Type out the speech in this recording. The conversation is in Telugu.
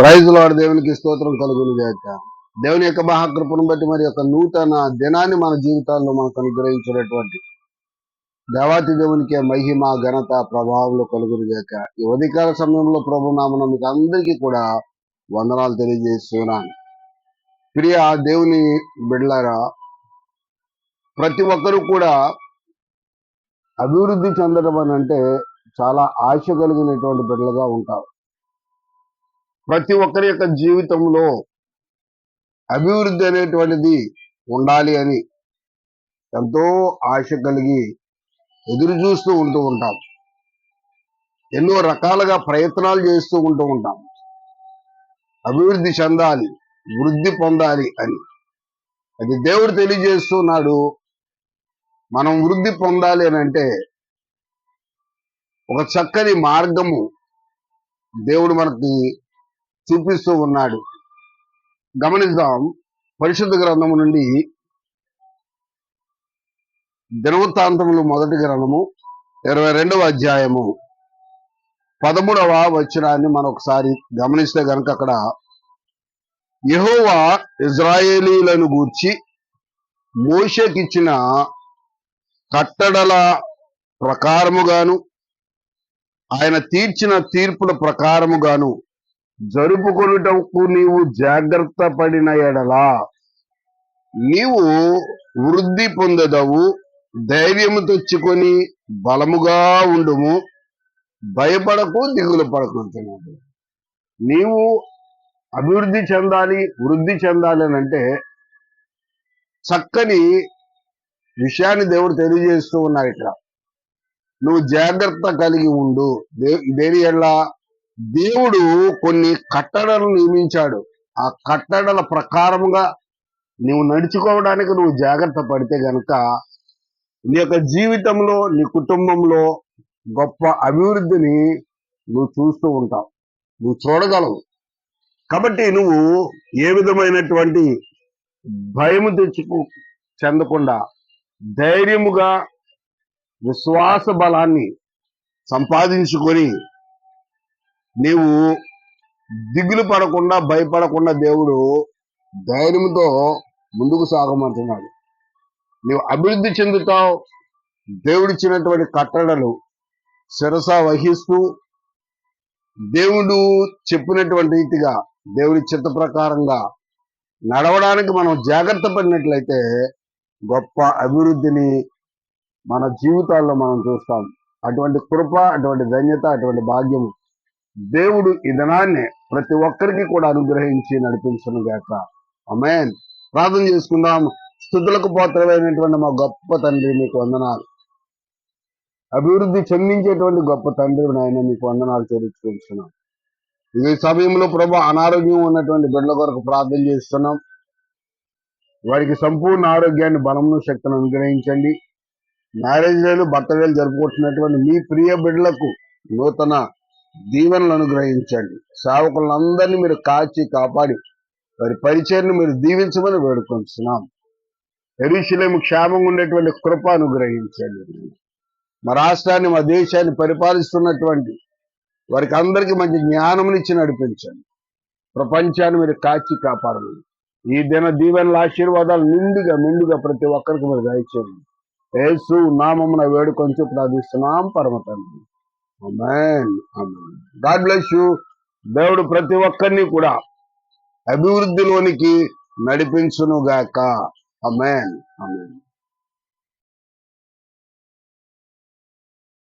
ప్రైజ్ లాడ్ దేవునికి స్తోత్రం కలుగును గాక. దేవుని యొక్క మహాకృపను బట్టి మరి యొక్క నూతన దినాన్ని మన జీవితాల్లో మనకు అనుగ్రహించినటువంటి దేవాతి దేవునికి మహిమ ఘనత ప్రభావంలో కలుగును గాక. ఈ అధికార సమయంలో ప్రభు నామన మీకు అందరికీ కూడా వందనాలు తెలియజేస్తున్నాను. ప్రియ దేవుని బిడ్లారా ప్రతి ఒక్కరూ కూడా అభివృద్ధి చెందడం అని అంటే చాలా ఆశ కలిగినటువంటి బిడ్డలుగా ఉంటారు. ప్రతి ఒక్కరి యొక్క జీవితంలో అభివృద్ధి అనేటువంటిది ఉండాలి అని ఎంతో ఆశ కలిగి ఎదురు చూస్తూ ఉంటూ ఉంటాం. ఎన్నో రకాలుగా ప్రయత్నాలు చేస్తూ ఉంటూ ఉంటాం. అభివృద్ధి చెందాలి వృద్ధి పొందాలి అని. అది దేవుడు తెలియజేస్తున్నాడు మనం వృద్ధి పొందాలి అని అంటే ఒక చక్కని మార్గము దేవుడు మనకి చూపిస్తూ ఉన్నాడు. గమనిద్దాం. పరిశుద్ధ గ్రంథము నుండి దినవృత్తాంతములు మొదటి గ్రంథము ఇరవై రెండవ అధ్యాయము. పదమూడవ వచనాన్ని మనం ఒకసారి గమనిస్తే గనక అక్కడ యెహోవా ఇజ్రాయేలీలను గూర్చి మోషకిచ్చిన కట్టడల ప్రకారముగాను ఆయన తీర్చిన తీర్పుల ప్రకారముగాను జరుపుకొనుటకు నీవు జాగ్రత్త పడిన ఎడలా నీవు వృద్ధి పొందదవు ధైర్యము తెచ్చుకొని బలముగా ఉండుము. భయపడకు దిగులు పడకుంటున్నాడు నీవు అభివృద్ధి చెందాలి వృద్ధి చెందాలి అని అంటే చక్కని విషయాన్ని దేవుడు తెలియజేస్తూ ఉన్నాడు ఇక్కడ. నువ్వు జాగ్రత్త కలిగి ఉండు. దే- దేని ఎలా దేవుడు కొన్ని కట్టడలు నియమించాడు. ఆ కట్టడల ప్రకారముగా నువ్వు నడుచుకోవడానికి నువ్వు జాగ్రత్త పడితే గనక నీ యొక్క జీవితంలో నీ కుటుంబంలో గొప్ప అభివృద్ధిని నువ్వు చూస్తూ ఉంటావు. నువ్వు చూడగలవు. కాబట్టి నువ్వు ఏ విధమైనటువంటి భయము తెచ్చుకు చెందకుండా ధైర్యముగా విశ్వాస బలాన్ని సంపాదించుకొని నీవు దిగులు పడకుండా భయపడకుండా దేవుడు ధైర్యంతో ముందుకు సాగమంటున్నాడు. నీవు అభివృద్ధి చెందుతావు. దేవుడిచ్చినటువంటి కట్టడలు శిరస వహిస్తూ దేవుడు చెప్పినటువంటి రీతిగా దేవుడి చిత్త ప్రకారంగా నడవడానికి మనం జాగ్రత్త పడినట్లయితే గొప్ప అభివృద్ధిని మన జీవితాల్లో మనం చూస్తాం. అటువంటి కృప అటువంటి ధన్యత అటువంటి భాగ్యము దేవుడు ఈ దినాన్ని ప్రతి ఒక్కరికి కూడా అనుగ్రహించి నడిపించను గాక. అమేన్ ప్రార్థన చేసుకుందాం. స్థుతులకు పాత్రమైనటువంటి మా గొప్ప తండ్రి మీకు వందనాలు. అభివృద్ధి చెందించేటువంటి గొప్ప తండ్రి నాయన మీకు వందనాలు చేరుచుకుంటున్నాం ఈ సమయంలో ప్రభు అనారోగ్యం ఉన్నటువంటి బిడ్డల కొరకు ప్రార్థన చేస్తున్నాం. వారికి సంపూర్ణ ఆరోగ్యాన్ని బలమును శక్తిని అనుగ్రహించండి. మ్యారేజ్ వేలు భర్త వేలు జరుపుకుంటున్నటువంటి మీ ప్రియ బిడ్డలకు నూతన దీవెనలు అనుగ్రహించండి. సేవకులందరినీ మీరు కాచి కాపాడి వారి పరిచయను మీరు దీవించమని వేడుకొంటున్నాం ఎరుషులేము క్షేమంగా ఉండేటువంటి కృప అనుగ్రహించండి. మా రాష్ట్రాన్ని మా దేశాన్ని పరిపాలిస్తున్నటువంటి వారికి అందరికీ మంచి జ్ఞానమునిచ్చి నడిపించండి. ప్రపంచాన్ని మీరు కాచి కాపాడండి. ఈ దిన దీవెనల ఆశీర్వాదాలు నిండుగా నిండుగా ప్రతి ఒక్కరికి మీరు దయచేయండి. ఏసు నామమున వేడుకొని ప్రార్థిస్తున్నాం పరమ తండ్రి. గాడ్ బ్లెస్ యూ దేవుడు ప్రతి ఒక్కరిని కూడా అభివృద్ధిలోనికి నడిపించును గాక అమెన్ అమెన్